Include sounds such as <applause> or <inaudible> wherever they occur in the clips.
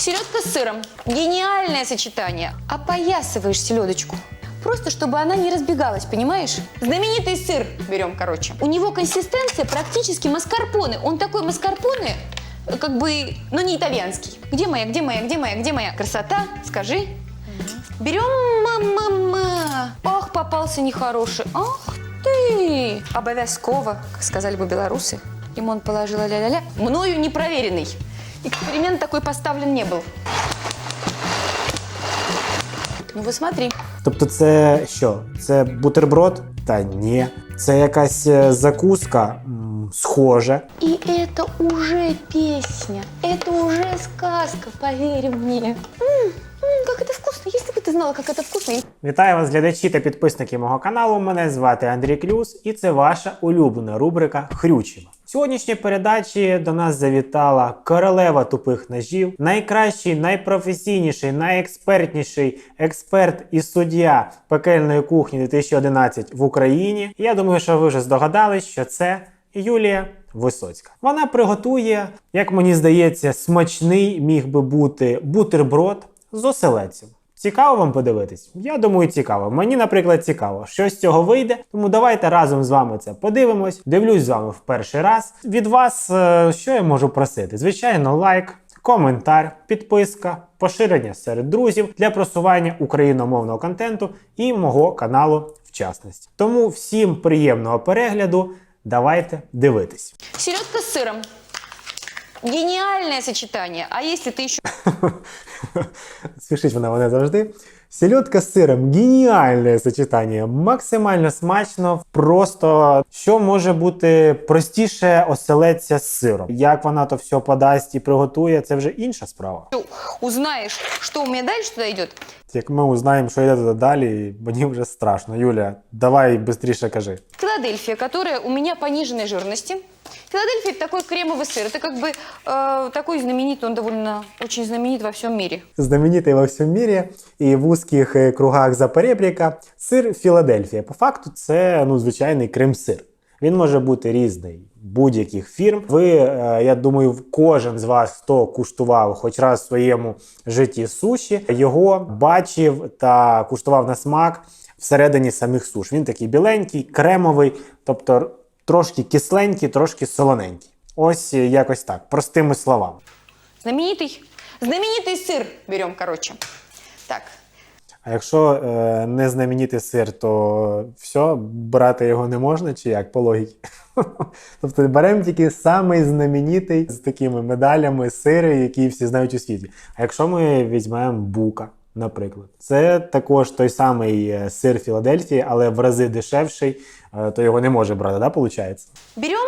Селедка с сыром. Гениальное сочетание. Опоясываешь селедочку. Просто, чтобы она не разбегалась, понимаешь? Знаменитый сыр берем, короче. У него консистенция практически маскарпоне. Он такой маскарпоне, как бы, но не итальянский. Где моя, где моя, где моя, где моя красота? Скажи. Берем, мама. Ох, попался нехороший. Ах ты. Обовязково, как сказали бы белорусы. Лимон положила ля-ля-ля. Мною не проверенный. Эксперимент такой поставлен не был. Ну вы смотри. Тобто, це що? Це бутерброд? Та ні. Це якась е, закуска? М, схоже. И это уже песня. Это уже сказка, поверь мне. М, м, как это вкусно. Если бы ты знала, как это вкусно. Вітаю вас, глядачі та підписники мого каналу. Мене звати Андрій Клюс, і це ваша улюблена рубрика Хрючева. В сьогоднішній передачі до нас завітала королева тупих ножів, найкращий, найпрофесійніший, найекспертніший експерт і суддя пекельної кухні 2011 в Україні. І я думаю, що ви вже здогадались, що це Юлія Висоцька. Вона приготує, як мені здається, смачний міг би бути бутерброд з оселедцем. Цікаво вам подивитись? Я думаю, цікаво. Мені, наприклад, цікаво, що з цього вийде. Тому давайте разом з вами це подивимось. Дивлюсь з вами в перший раз. Від вас е, що я можу просити? Звичайно, лайк. Коментар, підписка, поширення серед друзів для просування україномовного контенту і мого каналу в частності. Тому всім приємного перегляду. Давайте дивитись. Селедка з сиром. Геніальне сочетання. А если ти еще <laughs> Смішить вона мене завжди. Сельодка з сиром геніальне сочетання, максимально смачно. Просто що може бути простіше оселедця з сиром. Як вона то все подасть і приготує, це вже інша справа. узнаешь, что у меня дальше туда идет, Як ми узнаємо, що йде туди далі, мені вже страшно. Юля, давай швидше кажи. Филадельфия, которая у меня пониженной жирности. Филадельфия это такой кремовый сыр. Это как бы э, такой знаменитый, он довольно очень знаменит во всем мире. знаменитий во всьому мірі і в узких е, кругах за перебріка сир Філадельфія. По факту, це ну, звичайний крем-сир. Він може бути різний будь-яких фірм. Ви, е, я думаю, кожен з вас, хто куштував хоч раз в своєму житті суші, його бачив та куштував на смак всередині самих суш. Він такий біленький, кремовий, тобто трошки кисленький, трошки солоненький. Ось е, якось так, простими словами. Знаменитый, знаменитый сыр берем, короче. Так, А якщо е, не знаменитий сир, то все, брати його не можна, чи як по логіці? <laughs> тобто беремо тільки самий знаменитий з такими медалями сири, які всі знають у світі. А якщо ми візьмемо бука, наприклад, це також той самий е, сир Філадельфії, але в рази дешевший, е, то його не може брати, да, виходить? берем,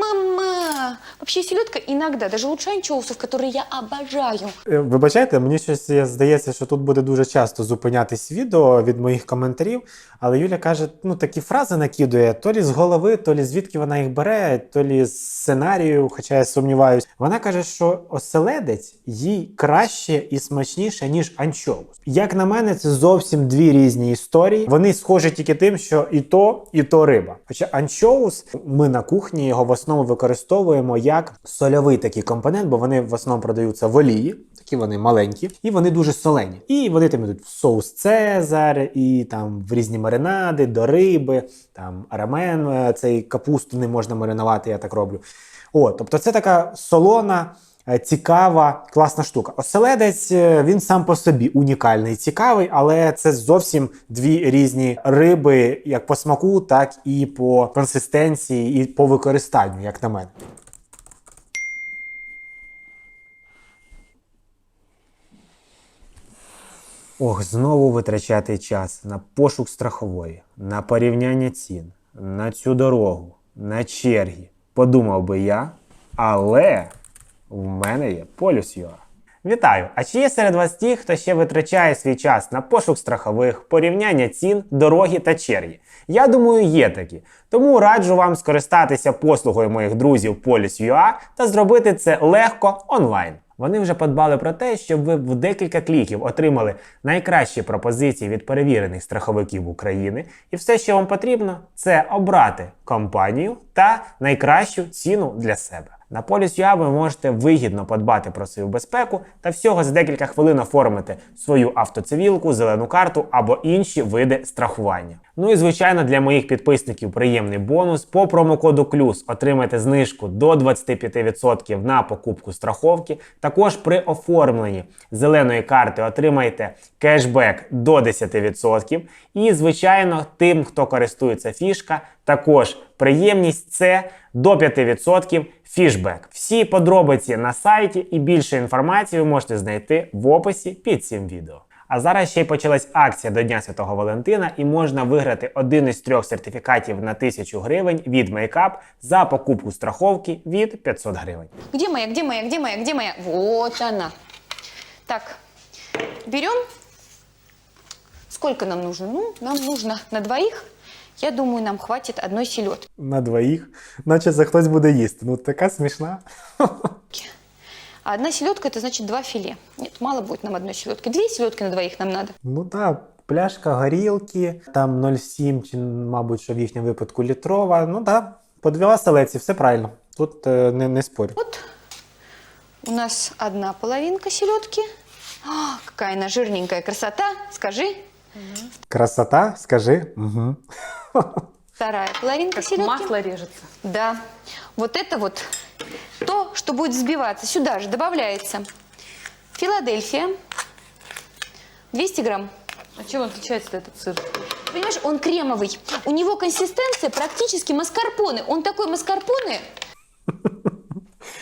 мама. Вообще селедка иногда, даже лучше анчоусов, которые я обожаю. Е, Вибачайте, мені щось е, здається, що тут буде дуже часто зупинятись відео від моїх коментарів. Але Юля каже, ну такі фрази накидує то лі з голови, то лі звідки вона їх бере, то лі з сценарію, хоча я сумніваюсь. Вона каже, що оселедець їй краще і смачніше, ніж анчоус. Як на мене, це зовсім дві різні історії. Вони схожі тільки тим, що і то, і то риба. Хоча анчоус, ми на кухні його в основному використовуємо як сольовий такий компонент, бо вони в основному продаються в олії. Такі вони маленькі, і вони дуже солені. І вони там йдуть в соус Цезар, і там в різні маринади до риби, там рамен, е, цей капусту не можна маринувати, я так роблю. О, тобто це така солона. Е, Цікава, класна штука. Оселедець е, він сам по собі унікальний, цікавий, але це зовсім дві різні риби, як по смаку, так і по консистенції, і по використанню, як на мене. Ох, знову витрачати час на пошук страхової, на порівняння цін, на цю дорогу, на черги. Подумав би я, але в мене є полюс ЮА. Вітаю! А чи є серед вас ті, хто ще витрачає свій час на пошук страхових, порівняння цін, дороги та черги? Я думаю, є такі. Тому раджу вам скористатися послугою моїх друзів Police.ua та зробити це легко онлайн. Вони вже подбали про те, щоб ви в декілька кліків отримали найкращі пропозиції від перевірених страховиків України, і все, що вам потрібно, це обрати компанію та найкращу ціну для себе. На Police.ua ви можете вигідно подбати про свою безпеку та всього за декілька хвилин оформити свою автоцивілку, зелену карту або інші види страхування. Ну і звичайно, для моїх підписників приємний бонус по промокоду КЛЮС отримаєте знижку до 25% на покупку страховки. Також при оформленні зеленої карти отримаєте кешбек до 10%. І, звичайно, тим, хто користується фішка, також приємність це до 5% фішбек. Всі подробиці на сайті і більше інформації ви можете знайти в описі під цим відео. А зараз ще й почалась акція до Дня Святого Валентина, і можна виграти один із трьох сертифікатів на 1000 гривень від Мейкап за покупку страховки від 500 гривень. Где моя, где моя, где моя, где моя? Вот она. Так, берем. Сколько нам нужно? Ну, нам нужно на двоих. Я думаю, нам хватит одной селедки. На двоїх, наче це хтось буде їсти. Ну така смішна. А одна селедка это значит два филе. Нет, мало будет нам одной селедки. Две селедки на двоих нам надо. Ну так, пляшка горілки, там 0,7 чи, мабуть, що в їхньому випадку літрова. Ну так, по дві селеці, все правильно. Тут е, не, не спорю. Вот у нас одна половинка селедки. А, какая она жирненькая красота. Скажи. Красота, скажи. Угу. Вторая половинка Как селедки. масло режется. Да. Вот это вот то, что будет взбиваться. Сюда же добавляется Филадельфия. 200 грамм. А чем он отличается этот сыр? Понимаешь, он кремовый. У него консистенция практически маскарпоне. Он такой маскарпоне.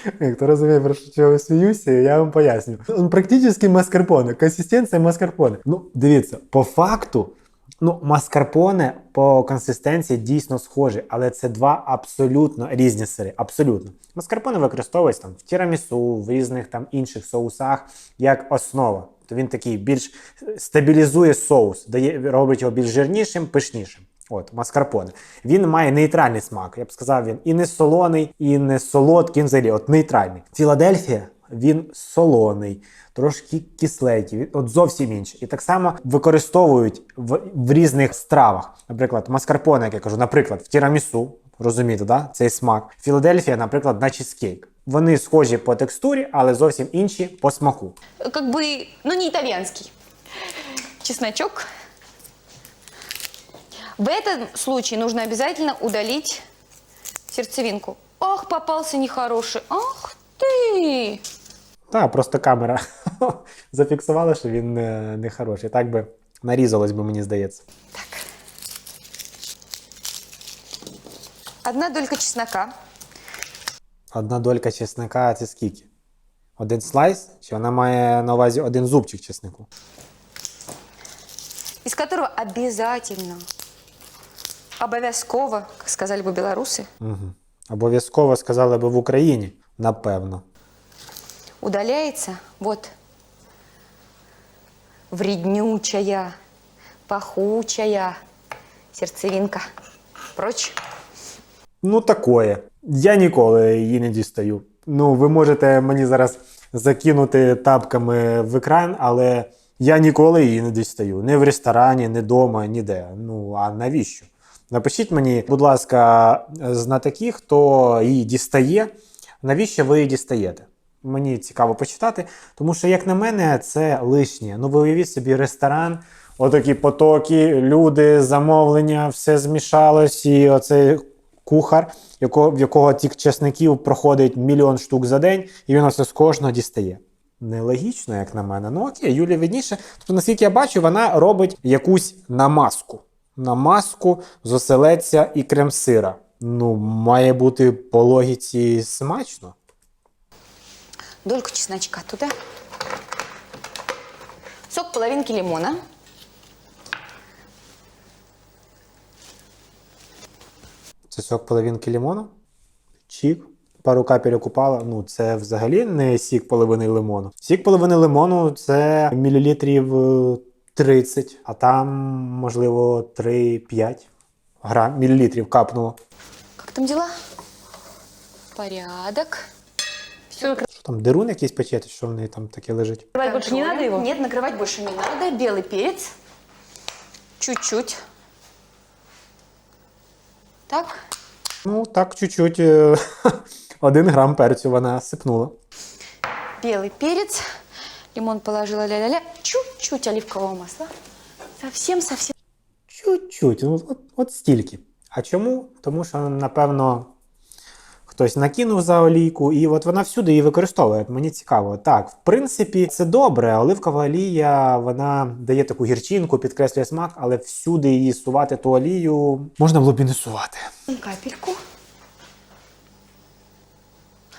<laughs> Хто розуміє, про що я сміюся, я вам поясню. Він практично маскарпоне, консистенція маскарпоне. Ну, дивіться, по факту, ну, маскарпоне по консистенції дійсно схожі, але це два абсолютно різні сири. Абсолютно. Маскарпоне використовується там в тірамісу, в різних там інших соусах як основа. То він такий більш стабілізує соус, дає, робить його більш жирнішим, пишнішим. От, маскарпоне. Він має нейтральний смак. Я б сказав, він і не солоний, і не солодкий, він взагалі, от нейтральний. Філадельфія, він солоний, трошки кисленький, от зовсім інший. І так само використовують в, в різних стравах. Наприклад, маскарпоне, як я кажу, наприклад, в тірамісу, розумієте, да? цей смак. Філадельфія, наприклад, на чизкейк. Вони схожі по текстурі, але зовсім інші по смаку. Как бы, ну не итальянский. Чесночок. В этом случае нужно обязательно удалить сердцевинку. Ах, попался нехороший. Ах ты! Так, просто камера <laughs> зафіксувала, що він не, не хороший. Так би нарізалось би, мені здається. Так. Одна долька чеснока. Одна долька чесника це скільки? Один слайс? Чи вона має на увазі один зубчик чеснику? из которого обязательно, обовязково, сказали бы белорусы, Угу. Обов'язково сказали би в Україні. Напевно. удаляется вот вреднючая, пахучая сердцевинка. Прочь. Ну, такое. Я ніколи її не дістаю. Ну, ви можете мені зараз закинути тапками в екран, але я ніколи її не дістаю. Ні в ресторані, ні вдома, ніде. Ну, а навіщо? Напишіть мені, будь ласка, знатоки, хто її дістає, навіщо ви її дістаєте? Мені цікаво почитати, тому що, як на мене, це лишнє. Ну, ви уявіть собі ресторан, отакі потоки, люди, замовлення, все змішалось, і оцей кухар, якого, в якого тих чесників проходить мільйон штук за день, і він оце з кожного дістає. Нелогічно, як на мене. Ну окей, Юлія відніше. Тобто, наскільки я бачу, вона робить якусь намазку. Намазку з оселедця і крем-сира. Ну, має бути по логіці смачно. Дольку чесночка туда. Сок половинки лимона. Це сок половинки лимону. Чік. Пару капель упала. Ну, це взагалі не сік половини лимону. Сік половини лимону це мілілітрів е, 30, а там, можливо, 3-5 грам, мілілітрів капнуло. Как там дела? Порядок. Все, Що там, дерун якийсь печети, що в неї там таке лежить? накрывать больше не надо его? Нет, накрывать больше не надо. Белый перец. Чуть-чуть. Так. Ну, так, чуть-чуть. е, <laughs> Один грам перцю вона сипнула. Белый перец. Лимон положила ля-ля-ля. Чуть-чуть оливкового масла. Совсем-совсем. Чуть-чуть, ну, от, от стільки. А чому? Тому що, напевно, хтось накинув за олійку, і от вона всюди її використовує. Мені цікаво. Так, в принципі, це добре. Оливкова олія вона дає таку гірчинку, підкреслює смак, але всюди її сувати ту олію можна було б і не сувати. Капельку.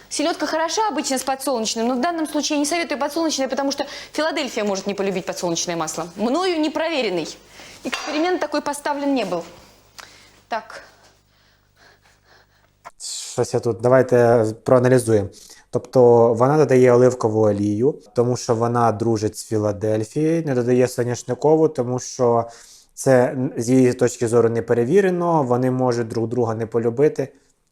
Селедка хороша обычно с подсолнечным, но в данном случае я не советую подсолнечное, потому что Филадельфия может не полюбить подсолнечное масло. Мною не проверенный. Эксперимент такой поставлен не был. Так, Щось я тут. Давайте проаналізуємо. Тобто вона додає оливкову олію, тому що вона дружить з Філадельфією, не додає соняшникову, тому що це з її точки зору не перевірено, вони можуть друг друга не полюбити.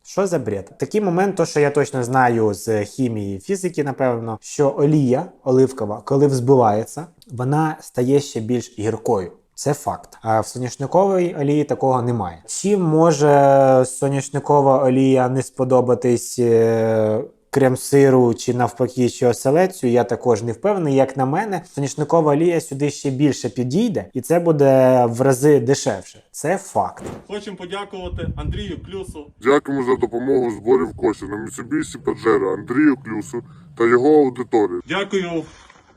Що за бред? Такий момент, то що я точно знаю з хімії фізики, напевно, що олія оливкова, коли взбивається, вона стає ще більш гіркою. Це факт. А в соняшниковій олії такого немає. Чим може соняшникова олія не сподобатись е, крем-сиру чи навпаки, чи оселецю, я також не впевнений. Як на мене, соняшникова олія сюди ще більше підійде, і це буде в рази дешевше. Це факт. Хочемо подякувати Андрію Клюсу, Дякуємо за допомогу зборів косі на Mitsubishi Pajero Андрію Клюсу та його аудиторію. дякую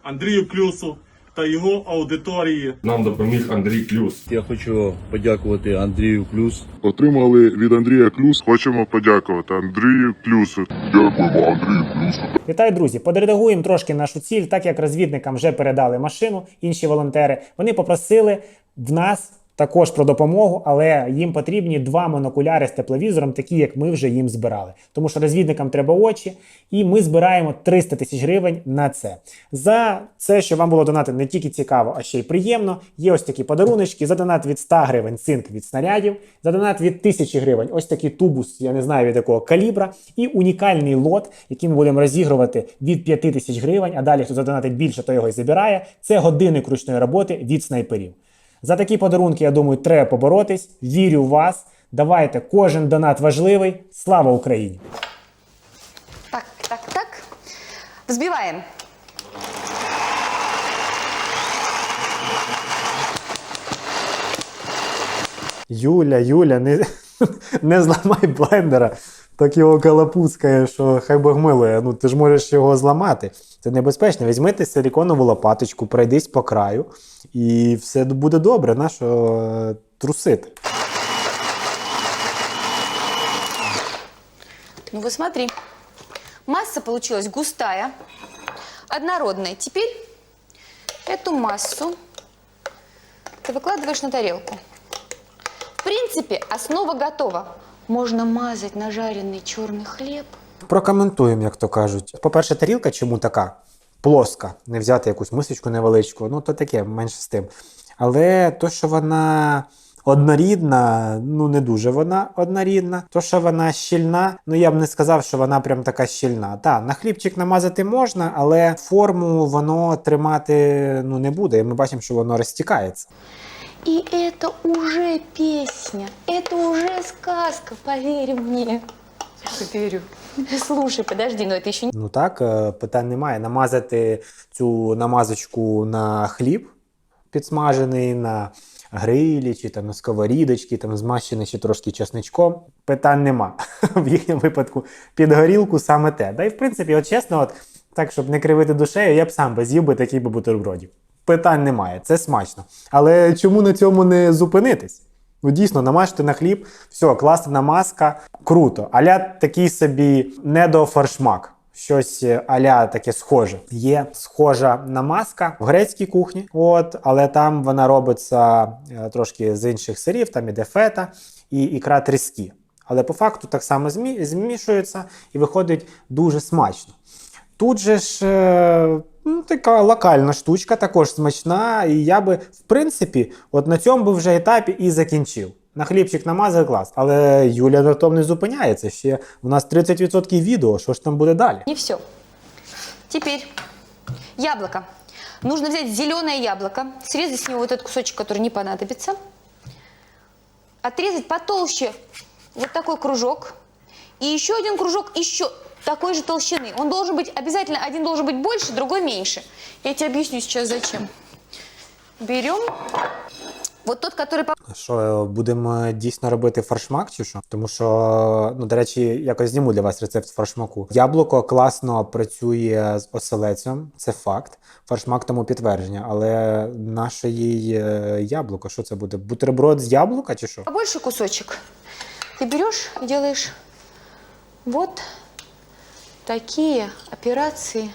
Андрію Клюсу та його аудиторії. Нам допоміг Андрій Клюс. Я хочу подякувати Андрію Клюс Отримали від Андрія Клюс. Хочемо подякувати Андрію Клюсу. Дякуємо Андрію Клюсу. Вітаю, друзі! Подредагуємо трошки нашу ціль, так як розвідникам вже передали машину, інші волонтери. Вони попросили в нас також про допомогу, але їм потрібні два монокуляри з тепловізором, такі як ми вже їм збирали. Тому що розвідникам треба очі, і ми збираємо 300 тисяч гривень на це. За це, що вам було донати не тільки цікаво, а ще й приємно. Є ось такі подаруночки. За донат від 100 гривень цинк від снарядів, за донат від 1000 гривень ось такий тубус, я не знаю від якого калібра, і унікальний лот, який ми будемо розігрувати від 5000 гривень. А далі, хто задонатить більше, то його і забирає. Це годинник ручної роботи від снайперів. За такі подарунки, я думаю, треба поборотись. Вірю в вас. Давайте, кожен донат важливий. Слава Україні! так, так, так. Взбиваем. Юля, Юля, не, <laughs> не зламай блендера Так його калапуцкає, що хай Бог милує. Ну ти ж можеш його зламати. Це небезпечно. Візьми силіконову лопаточку, пройдись по краю, і все буде добре. Нащо е, трусити? Ну вот смотри, масса получилась густая, однородная. Теперь эту массу ты выкладываешь на тарелку. В принципе, основа готова. Можно мазать на жареный черный хлеб. Прокоментуємо, як то кажуть. По-перше, тарілка чому така плоска, не взяти якусь мисочку невеличку, ну то таке, менше з тим. Але то, що вона однорідна, ну не дуже вона однорідна. То, що вона щільна, ну я б не сказав, що вона прям така щільна. Так, на хлібчик намазати можна, але форму воно тримати ну, не буде. І ми бачимо, що воно розтікається. И это уже песня, это уже сказка, поверь мне. Верю. Слушай, подожди, но это еще не... Ну так, е, питань немає. Намазати цю намазочку на хліб підсмажений, на грилі чи там на сковорідочці, там змащений ще трошки чесничком. Питань нема. <laughs> В їхньому випадку під горілку саме те. Да і в принципі, от чесно, от так, щоб не кривити душею, я б сам би з'їв би такий би бутербродів. Питань немає, це смачно. Але чому на цьому не зупинитись? Ну, дійсно, намажте на хліб, все, класна намазка, круто. Аля такий собі недофаршмак. Щось е, аля таке схоже. Є схожа намазка в грецькій кухні, от, але там вона робиться е, трошки з інших сирів, там іде фета і ікра тріски. Але по факту так само змішується і виходить дуже смачно. Тут же ж е, ну, така локальна штучка, також смачна, і я би, в принципі, от на цьому би вже етапі і закінчив. На хлібчик намазав клас. Але Юля на тому не зупиняється. Ще у нас 30% відео. Що ж там буде далі? Не все. Теперь яблоко. Нужно взять зеленое яблоко, срезать с него вот этот кусочек, который не понадобится, отрезать потолще вот такой кружок, и еще один кружок, еще такой же толщины. Он должен быть обязательно, один должен быть больше, другой меньше. Я тебе объясню сейчас зачем. Берем вот тот, который по- Що будемо дійсно робити фаршмак, чи що? Тому що, ну до речі, якось зніму для вас рецепт фаршмаку. Яблуко класно працює з оселецем, це факт. Фаршмак тому підтвердження. Але наше їй е, яблуко, що це буде? Бутерброд з яблука чи що? побольше кусочек. Ты берешь и делаешь вот такие операции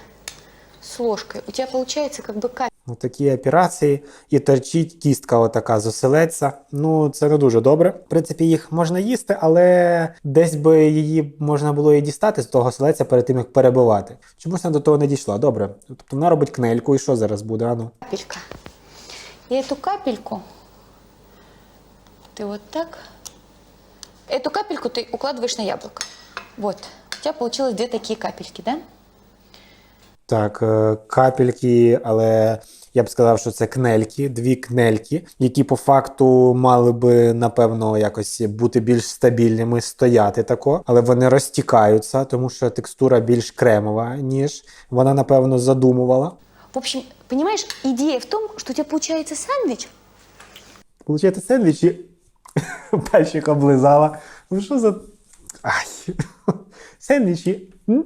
с ложкой. У тебя получается как бы капелька. Ну, такі операції і торчить кістка отака з оселедця. Ну, це не дуже добре. В принципі, їх можна їсти, але десь би її можна було і дістати з того оселедця перед тим, як перебивати. Чомусь вона до того не дійшла. Добре. Тобто вона робить кнельку, і що зараз буде? Ану. капелька. И эту капельку ты вот так. Эту капельку ты укладываешь на яблоко. Вот. У тебя получилось две такие капельки, да? Так, е, капельки, але я б сказав, що це кнельки, дві кнельки, які по факту мали би, напевно, якось бути більш стабільними, стояти тако, але вони розтікаються, тому що текстура більш кремова, ніж вона, напевно, задумувала. В общем, понимаешь, идея в том, что у тебя получается сэндвич. Получаєте сендвіч і <laughs> пальчик облизала. Ну що за. Ай. <laughs> Сендвічі. М?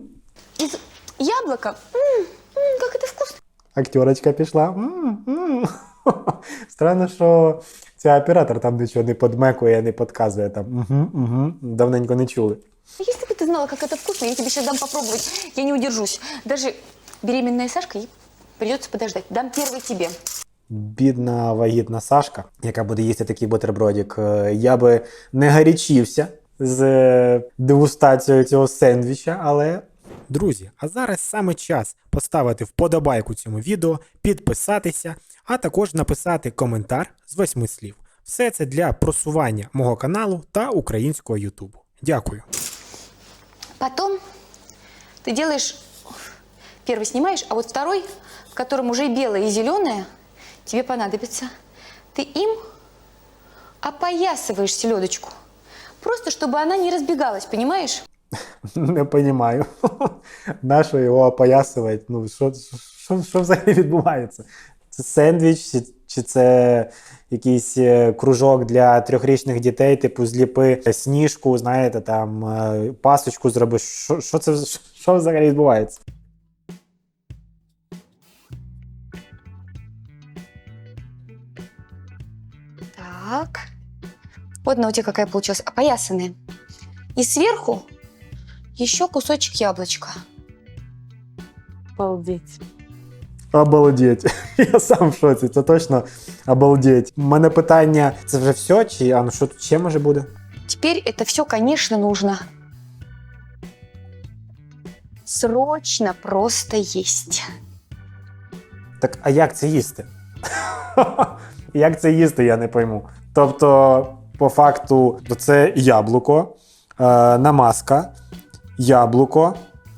Из яблока. М, м, как это вкусно. Актерочка пішла. М, <laughs> м. Странно, що ця оператор там нічого не подмекує, не подказує там. Угу, угу. Давненько не чули. Если бы ты знала, как это вкусно, я тебе сейчас дам попробовать. Я не удержусь. Даже беременная Сашка, ей придется подождать. Дам первый тебе. Бідна вагітна Сашка, яка буде їсти такий бутербродик. Е, Я би не гарячився з е, дегустацією цього сендвіча, але. Друзі, а зараз саме час поставити вподобайку цьому відео, підписатися, а також написати коментар з восьми слів. Все це для просування мого каналу та українського Ютубу. Дякую. Потом ты делаешь, первый снимаешь, а вот второй, в котором уже и белое, и зеленое, тебе понадобится. Ты им опоясываешь селедочку. Просто, чтобы она не разбегалась, понимаешь? <laughs> Не розумію. <laughs> Нащо його опоясувати? Ну, що, що, що взагалі відбувається? Це сендвіч, чи, чи це якийсь е, кружок для трьохрічних дітей, типу зліпи сніжку, знаєте, там е, пасочку зроби. Що, що це що взагалі відбувається? Вот она у тебя какая получилась, опоясанная. И сверху еще кусочек яблочка. Обалдеть. Обалдеть. <laughs> Я сам в шоці, це точно обалдеть. У мене питання: це вже все? Чи а ну що тут ще може буде? Теперь это все, конечно, нужно срочно просто есть. Так, а як це їсти? <laughs> як це їсти, я не пойму. Тобто, по факту, то це яблуко, е, намазка, яблуко,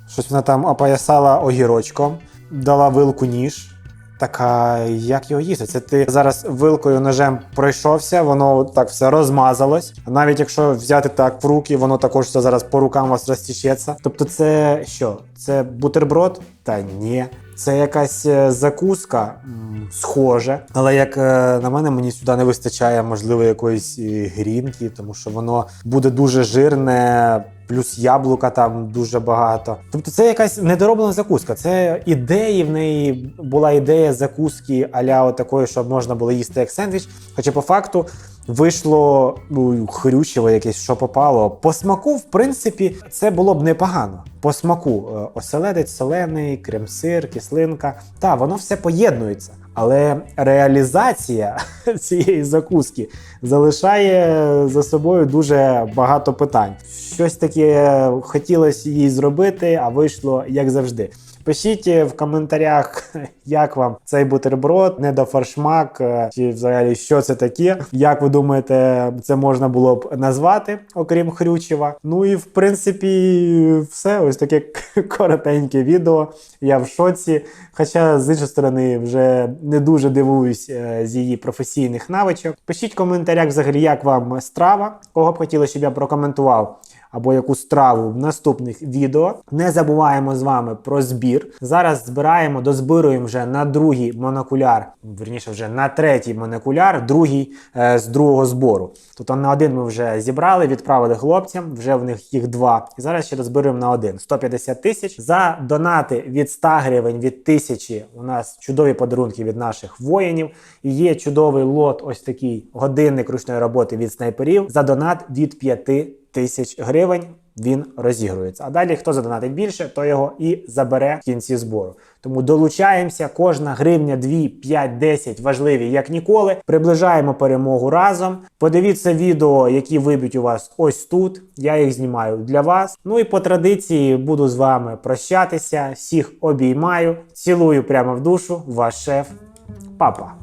щось вона там опоясала огірочком, дала вилку ніж. Так, а як його їсти? Це ти зараз вилкою ножем пройшовся, воно так все розмазалось. Навіть якщо взяти так в руки, воно також все зараз по рукам вас розтічеться. Тобто, це що? Це бутерброд? Та ні. Це якась е, закуска, м, схоже. Але як е, на мене, мені сюди не вистачає, можливо, якоїсь е, грінки, тому що воно буде дуже жирне, плюс яблука там дуже багато. Тобто це якась недороблена закуска. Це ідеї в неї була ідея закуски аля такої, щоб можна було їсти як сендвіч. Хоча по факту вийшло ну, хрючево якесь, що попало. По смаку, в принципі, це було б непогано. По смаку е, оселедець солений, крем-сир, кислинка. Та воно все поєднується. Але реалізація <laughs> цієї закуски залишає за собою дуже багато питань. Щось таке хотілося їй зробити, а вийшло як завжди. Пишіть в коментарях, <laughs> як вам цей бутерброд, недофаршмак, е, чи взагалі що це таке. Як ви думаєте, це можна було б назвати, окрім Хрючева? Ну і в принципі, все. Ось таке <laughs> коротеньке відео. Я в шоці. Хоча, з іншої сторони, вже не дуже дивуюсь е, з її професійних навичок. Пишіть в коментарях, взагалі, як вам страва, кого б хотіли, щоб я прокоментував або яку страву в наступних відео. Не забуваємо з вами про збір. Зараз збираємо, дозбируємо вже на другий монокуляр, верніше вже на третій монокуляр, другий е, з другого збору. Тобто на один ми вже зібрали, відправили хлопцям, вже в них їх два. І зараз ще дозбируємо на один 150 тисяч. За донати від 100 гривень, від 1000 у нас чудові подарунки від наших воїнів. І є чудовий лот, ось такий годинник ручної роботи від снайперів за донат від 5 тисяч гривень. Він розігрується. А далі, хто задонатить більше, то його і забере в кінці збору. Тому долучаємося. Кожна гривня, 2, 5, 10 важливі як ніколи. Приближаємо перемогу разом. Подивіться відео, які виб'ють у вас ось тут. Я їх знімаю для вас. Ну і по традиції буду з вами прощатися. Всіх обіймаю, цілую прямо в душу. Ваш шеф, папа.